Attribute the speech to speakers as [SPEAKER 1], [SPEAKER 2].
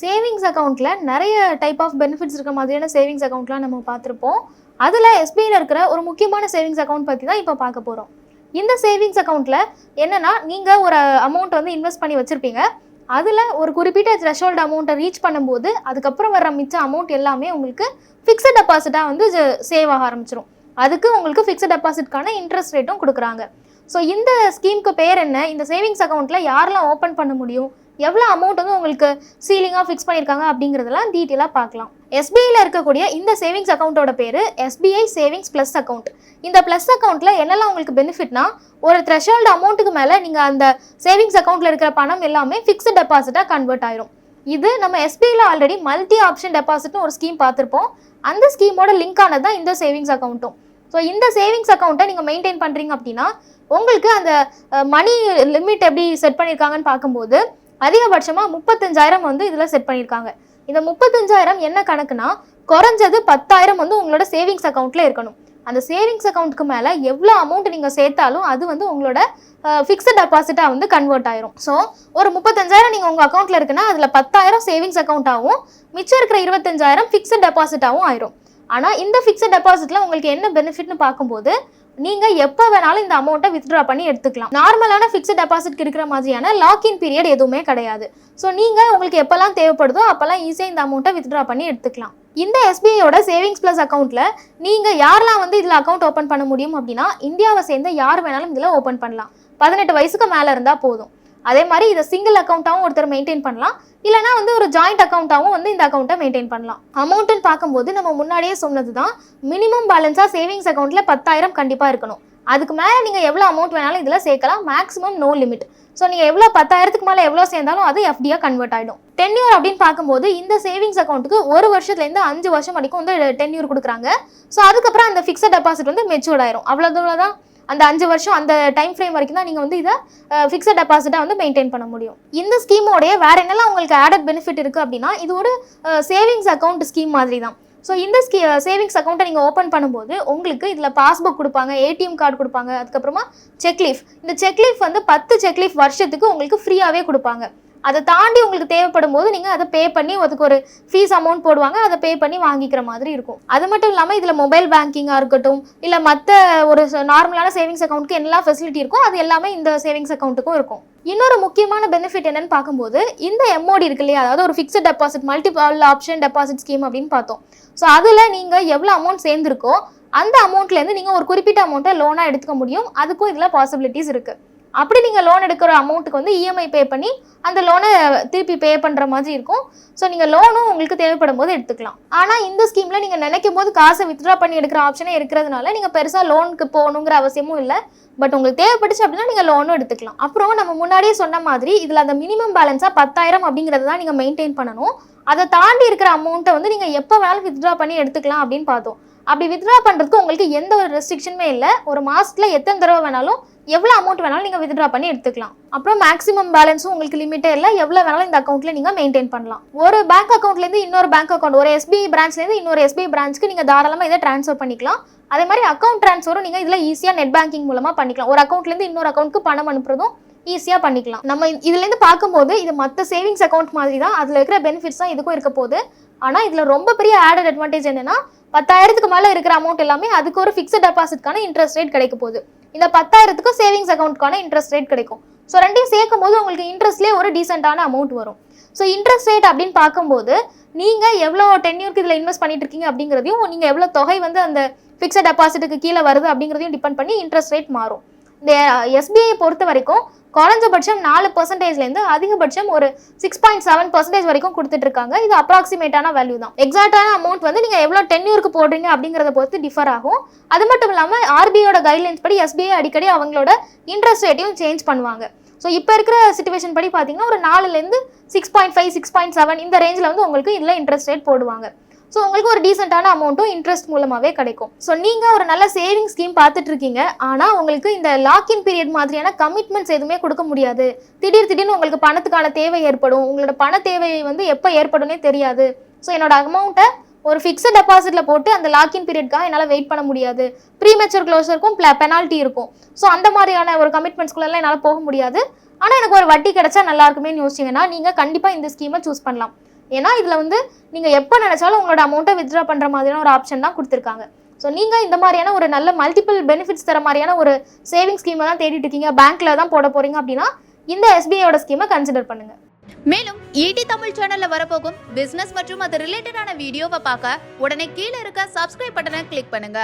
[SPEAKER 1] Savings அக்கௌண்ட்டில் நிறைய type of benefits இருக்க மாதிரியான சேவிங்ஸ் அக்கௌண்ட்லாம் நம்ம பார்த்துருப்போம். அதில் எஸ்பிஐயில் இருக்கிற ஒரு முக்கியமான சேவிங்ஸ் அக்கௌண்ட் பற்றி தான் இப்போ பார்க்க போகிறோம் இந்த சேவிங்ஸ் அக்கௌண்ட்டில் என்னென்னா நீங்கள் ஒரு அமௌண்ட் வந்து இன்வெஸ்ட் பண்ணி வச்சுருப்பீங்க. அதில் ஒரு குறிப்பிட்ட த்ரெஷோல்டு அமௌண்ட்டை ரீச் பண்ணும்போது அதுக்கப்புறம் வர மிச்ச அமௌண்ட் எல்லாமே உங்களுக்கு ஃபிக்ஸட் டெபாசிட்டாக வந்து சேவ் ஆக ஆரம்பிச்சிடும் அதுக்கு உங்களுக்கு ஃபிக்ஸட் டெபாசிட்கான இன்ட்ரெஸ்ட் ரேட்டும் கொடுக்குறாங்க. ஸோ இந்த ஸ்கீமுக்கு பேர் என்ன? இந்த சேவிங்ஸ் அக்கௌண்ட்டில் யாரெல்லாம் ஓப்பன் பண்ண முடியும்? எவ்வளோ அமௌண்ட் வந்து உங்களுக்கு சீலிங்காக ஃபிக்ஸ் பண்ணியிருக்காங்க அப்படிங்கிறதெல்லாம் டீட்டெயிலாக பார்க்கலாம். எஸ்பிஐயில் இருக்கக்கூடிய இந்த சேவிங்ஸ் அக்கௌண்ட்டோட பேர் எஸ்பிஐ சேவிங்ஸ் ப்ளஸ் அக்கௌண்ட் இந்த ப்ளஸ் அக்கௌண்ட்டில் என்னெல்லாம் உங்களுக்கு பெனிஃபிட்னா ஒரு த்ரெஷோல்டு அமௌண்ட்டுக்கு மேலே நீங்கள் அந்த சேவிங்ஸ் அக்கௌண்ட்டில் இருக்கிற பணம் எல்லாமே ஃபிக்ஸ்டு டெபாசிட்டாக கன்வெர்ட் ஆயிரும். இது நம்ம எஸ்பிஐயில் ஆல்ரெடி மல்டி ஆப்ஷன் டெபாசிட்னு ஒரு ஸ்கீம் பார்த்துருப்போம். அந்த ஸ்கீமோட லிங்க் ஆனது தான் இந்த சேவிங்ஸ் அக்கௌண்ட்டும் ஸோ இந்த சேவிங்ஸ் அக்கௌண்ட்டை நீங்கள் மெயின்டைன் பண்ணுறீங்க அப்படின்னா உங்களுக்கு அந்த மணி லிமிட் எப்படி செட் பண்ணியிருக்காங்கன்னு பார்க்கும்போது அதிகபட்சமாக முப்பத்தஞ்சாயிரம் வந்து இதில் செட் பண்ணியிருக்காங்க. இந்த முப்பத்தஞ்சாயிரம் என்ன கணக்குனா குறைஞ்சது பத்தாயிரம் வந்து உங்களோட சேவிங்ஸ் அக்கௌண்ட்டில் இருக்கணும். அந்த சேவிங்ஸ் அக்கௌண்ட்டுக்கு மேலே எவ்வளோ அமௌண்ட் நீங்கள் சேர்த்தாலும் அது வந்து உங்களோட ஃபிக்ஸட் டெபாசிட்டாக வந்து கன்வெர்ட் ஆயிரும். ஸோ ஒரு முப்பத்தஞ்சாயிரம் நீங்கள் உங்கள் அக்கௌண்ட்டில் இருக்குன்னா அதில் பத்தாயிரம் சேவிங்ஸ் அக்கௌண்ட்டாகவும் மிச்சம் இருக்கிற இருபத்தஞ்சாயிரம் ஃபிக்ஸட் டெபாசிட்டாகவும் ஆயிரும். ஆனால் இந்த ஃபிக்ஸட் டெபாசிட்டில் உங்களுக்கு என்ன பெனிஃபிட்னு பார்க்கும்போது நீங்கள் எப்போ வேணாலும் இந்த அமௌண்ட்டை வித்ட்ரா பண்ணி எடுத்துக்கலாம். நார்மலான ஃபிக்ஸட் டெபாசிட்க்கு இருக்கிற மாதிரியான லாக்இன் பீரியட் எதுவுமே கிடையாது. ஸோ நீங்கள் உங்களுக்கு எப்போல்லாம் தேவைப்படுதோ அப்போல்லாம் ஈஸியாக இந்த அமௌண்ட்டை வித்ட்ரா பண்ணி எடுத்துக்கலாம். இந்த எஸ்பிஐயோட சேவிங்ஸ் ப்ளஸ் அக்கௌண்ட்டில் நீங்கள் யாரெல்லாம் வந்து இதில் அக்கௌண்ட் ஓப்பன் பண்ண முடியும் அப்படின்னா இந்தியாவை சேர்ந்த யார் வேணாலும் இதில் ஓப்பன் பண்ணலாம். பதினெட்டு வயசுக்கு மேலே இருந்தால் போதும். அதே மாதிரி இதை சிங்கிள் அக்கௌண்ட்டாகவும் ஒருத்தர் மெயின்டைன் பண்ணலாம். இல்லைனா வந்து ஒரு ஜாயிண்ட் அக்கௌண்ட்டாகவும் வந்து இந்த அக்கௌண்ட்டை மெயின்டைன் பண்ணலாம். அமௌண்ட்டுன்னு பார்க்கும்போது நம்ம முன்னாடியே சொன்னது தான் மினிமம் பேலன்ஸாக சேவிங்ஸ் அக்கௌண்ட்டில் பத்தாயிரம் கண்டிப்பாக இருக்கணும். அதுக்கு மேலே நீங்கள் எவ்வளோ அமௌண்ட் வேணாலும் இதில் சேர்க்கலாம். மேக்ஸிமம் நோ லிமிட் ஸோ நீங்கள் எவ்வளோ பத்தாயிரத்துக்கு மேலே எவ்வளோ சேர்ந்தாலும் அது எஃப்டியாக கன்வெர்ட் ஆகிடும் டென்யூர் அப்படின்னு பார்க்கும்போது இந்த சேவிங்ஸ் அக்கௌண்ட்டுக்கு ஒரு வருஷத்துலேருந்து அஞ்சு வருஷம் வரைக்கும் வந்து டென்யூர் கொடுக்குறாங்க. ஸோ அதுக்கப்புறம் அந்த ஃபிக்ஸட் டெபாசிட் வந்து மெச்சூர்ட் ஆயிரும். அவ்வளோ தான் அந்த அஞ்சு வருஷம் அந்த டைம் ஃப்ரேம் வரைக்கும் தான் நீங்கள் வந்து இதை ஃபிக்ஸட் டெபாசிட்டாக வந்து மெயின்டைன் பண்ண முடியும். இந்த ஸ்கீமோடைய வேற என்னெல்லாம் உங்களுக்கு ஆடட் பெனிஃபிட் இருக்குது அப்படின்னா இது ஒரு சேவிங்ஸ் அக்கௌண்ட் ஸ்கீம் மாதிரி தான். ஸோ இந்த ஸ்கீ சேவிங்ஸ் அக்கௌண்ட்டை நீங்கள் ஓப்பன் பண்ணும்போது உங்களுக்கு இதில் பாஸ்புக் கொடுப்பாங்க ஏடிஎம் கார்டு கொடுப்பாங்க அதுக்கப்புறமா செக்லீஃப் இந்த செக்லீஃப் வந்து பத்து செக்லீஃப் வருஷத்துக்கு உங்களுக்கு ஃப்ரீயாகவே கொடுப்பாங்க. அதை தாண்டி உங்களுக்கு தேவைப்படும் போது நீங்கள் அதை பே பண்ணி அதுக்கு ஒரு ஃபீஸ் அமௌண்ட் போடுவாங்க அதை பே பண்ணி வாங்கிக்கிற மாதிரி இருக்கும். அது மட்டும் இல்லாமல் இதில் மொபைல் பேங்கிங்காக இருக்கட்டும் இல்லை மற்ற ஒரு நார்மலான சேவிங்ஸ் அக்கௌண்ட்டுக்கு என்ன ஃபெசிலிட்டி இருக்கோ அது எல்லாமே இந்த சேவிங்ஸ் அக்கௌண்ட்டுக்கும் இருக்கும். இன்னொரு முக்கியமான பெனிஃபிட் என்னன்னு பார்க்கும்போது இந்த எம்ஓடி இருக்கு இல்லையா? அதாவது ஒரு fixed deposit multiple option deposit scheme அப்படின்னு பார்த்தோம். ஸோ அதில் நீங்கள் எவ்வளோ அமௌண்ட் சேர்ந்துருக்கோ அந்த அமௌண்ட்லேருந்து நீங்கள் ஒரு குறிப்பிட்ட அமௌண்ட்டை லோனாக எடுத்துக்க முடியும். அதுக்கும் இதில் பாசிபிலிட்டிஸ் இருக்குது அப்படி நீங்கள் லோன் எடுக்கிற அமௌண்ட்டுக்கு வந்து இஎம்ஐ பே பண்ணி அந்த லோனை திருப்பி பே பண்ணுற மாதிரி இருக்கும். ஸோ நீங்கள் லோனும் உங்களுக்கு தேவைப்படும் போது எடுத்துக்கலாம். ஆனால் இந்த ஸ்கீமில் நீங்கள் நினைக்கும் போது காசை வித்ட்ரா பண்ணி எடுக்கிற ஆப்ஷனே இருக்கிறதுனால நீங்கள் பெருசாக லோனுக்கு போகணுங்கிற அவசியமும் இல்லை. பட் உங்களுக்கு தேவைப்பட்டுச்சு அப்படின்னா நீங்கள் லோனும் எடுத்துக்கலாம். அப்புறம் நம்ம முன்னாடியே சொன்ன மாதிரி இதில் அந்த மினிமம் பேலன்ஸாக பத்தாயிரம் அப்படிங்கிறத தான் நீங்கள் மெயின்டைன் பண்ணணும். அதை தாண்டி இருக்கிற அமௌண்ட்டை வந்து நீங்கள் எப்போ வேணாலும் வித்ட்ரா பண்ணி எடுத்துக்கலாம் அப்படின்னு பார்த்தோம். அப்படி வித்ட்ரா பண்ணுறதுக்கு உங்களுக்கு எந்த ஒரு ரெஸ்ட்ரிக்ஷனுமே இல்லை. ஒரு மாதத்தில் எத்தனை தடவை வேணாலும் எவ்வளோ அமௌண்ட் வேணாலும் நீங்கள் வித்ட்ரா பண்ணி எடுத்துக்கலாம். அப்புறம் மேக்ஸிமம் பேலன்ஸும் உங்களுக்கு லிமிட்டே இல்லை. எவ்வளோ வேணாலும் இந்த அக்கௌண்ட்டில் நீங்கள் மெயின்டைன் பண்ணலாம். ஒரு பேங்க் அக்கௌண்ட்லேருந்து இன்னொரு பேங்க் அக்கௌண்ட் ஒரு எஸ்பிஐ பிரான்ச்லேருந்து இன்னொரு எஸ்பிஐ பிரான்ச்சுக்கு நீங்கள் தாராளமாக இதை ட்ரான்ஸ்ஃபர் பண்ணிக்கலாம். அதே மாதிரி அக்கௌண்ட் ட்ரான்ஸ்ஃபரும் நீங்கள் இதில் ஈஸியாக நெட் பேங்கிங் மூலமாக பண்ணிக்கலாம். ஒரு அக்கௌண்ட்லேருந்து இன்னொரு அக்கௌண்ட்டுக்கு பணம் அனுப்புறதும் ஈஸியாக பண்ணிக்கலாம். நம்ம இதுலேருந்து பார்க்கும்போது இது மற்ற சேவிங்ஸ் அக்கௌண்ட் மாதிரி தான். அதில் இருக்கிற பெனிஃபிட்ஸ் தான் இதுக்கும் இருக்க போகுது. ஆனால் இதில் ரொம்ப பெரிய ஆடட் அட்வான்டேஜ் என்னன்னா பத்தாயிரத்துக்கு மேலே இருக்கிற அமௌண்ட் எல்லாமே அதுக்கு ஒரு ஃபிக்ஸட் டெபாசிட்கான இன்ட்ரெஸ்ட் ரேட் கிடைக்க போகுது. இந்த பத்தாயிரத்துக்கும் சேவிங்ஸ் அக்கௌண்ட்க்கான இன்ட்ரெஸ்ட் ரேட் கிடைக்கும். ஸோ ரெண்டையும் சேர்க்கும் போது உங்களுக்கு இன்ட்ரெஸ்ட்லேயே ஒரு டீசெண்டான அமௌண்ட் வரும். ஸோ இன்ட்ரெஸ்ட் ரேட் அப்படின்னு பார்க்கும்போது நீங்கள் எவ்வளோ டென்யூர்க்கு இதில் இன்வெஸ்ட் பண்ணிட்டு இருக்கீங்க அப்படிங்கிறதையும் நீங்கள் எவ்வளோ தொகை வந்து அந்த ஃபிக்ஸட் டெபாசிட்டுக்கு கீழே வருது அப்படிங்கிறதையும் டிபெண்ட் பண்ணி இன்ட்ரெஸ்ட் ரேட் மாறும். இந்த எஸ்பிஐ பொறுத்த வரைக்கும் குறைஞ்சபட்சம் நாலு பர்சன்டேஜ்லேருந்து அதிகபட்சம் ஒரு சிக்ஸ் பாயிண்ட் செவன் பர்சன்டேஜ் வரைக்கும் கொடுத்துட்டு இருக்காங்க இது அப்ராக்சிமேட்டான வேல்யூ தான். எக்ஸாக்டான அமௌண்ட் வந்து நீங்கள் எவ்வளோ டென்யூருக்கு போடுறீங்க அப்படிங்கிறத பொறுத்து டிஃபர் ஆகும். அது மட்டும் இல்லாமல் ஆர்பிஐயோட கைட்லைன்ஸ் படி எஸ்பிஐ அடிக்கடி அவங்களோட இன்ட்ரெஸ்ட் ரேட்டையும் சேஞ்ச் பண்ணுவாங்க. ஸோ இப்போ இருக்கிற சுச்சுவேஷன் படி பார்த்தீங்கன்னா ஒரு நாலுலேருந்து six point five six point seven இந்த ரேஞ்சில் வந்து உங்களுக்கு இதில் இன்ட்ரெஸ்ட் ரேட் போடுவாங்க. ஸோ உங்களுக்கு ஒரு டீசெண்டான அமௌண்ட்டும் இன்ட்ரெஸ்ட் மூலமாகவே கிடைக்கும். ஸோ நீங்கள் ஒரு நல்ல சேவிங் ஸ்கீம் பார்த்துட்டு இருக்கீங்க ஆனால் உங்களுக்கு இந்த லாக்இன் பீரியட் மாதிரியான கமிட்மெண்ட்ஸ் எதுவுமே கொடுக்க முடியாது. திடீர் திடீர்னு உங்களுக்கு பணத்துக்கான தேவை ஏற்படும். உங்களோட பண தேவை வந்து எப்போ ஏற்படும்னே தெரியாது. ஸோ என்னோட அமௌண்ட்டை ஒரு ஃபிக்ஸட் டெபாசிட்டில் போட்டு அந்த லாக்இன் பீரியட்காக என்னால் வெயிட் பண்ண முடியாது. ப்ரீமெச்சூர் க்ளோஸருக்கும் பெனால்ட்டி இருக்கும். ஸோ அந்த மாதிரியான ஒரு கமிட்மெண்ட்ஸ்குள்ளெல்லாம் என்னால் போக முடியாது. ஆனால் எனக்கு ஒரு வட்டி கிடைச்சா நல்லா இருக்குமேனு யோசிச்சிங்கன்னா நீங்கள் கண்டிப்பாக இந்த ஸ்கீமை சூஸ் பண்ணலாம். ஏன்னா இதில் வந்து நீங்கள் எப்போ நினச்சாலும் உங்களோட அமௌண்ட்டை வித்ட்ரா பண்ணுற மாதிரியான ஒரு ஆப்ஷன் தான் கொடுத்துருக்காங்க. ஸோ நீங்கள் இந்த மாதிரியான ஒரு நல்ல மல்டிபிள் பெனிஃபிட்ஸ் தர மாதிரியான ஒரு சேவிங் ஸ்கீமை தான் தேடிட்டு இருக்கீங்க. பேங்க்கில் தான் போட போகிறீங்க அப்படின்னா இந்த எஸ்பிஐயோட ஸ்கீமை கன்சிடர் பண்ணுங்கள்
[SPEAKER 2] மேலும் ஈடி தமிழ் சேனல்ல வரப்போகும் பிசினஸ் மற்றும் அது ரிலேட்டடான வீடியோவை பார்க்க உடனே கீழே இருக்க சப்ஸ்கிரைப் பட்டனை கிளிக் பண்ணுங்க.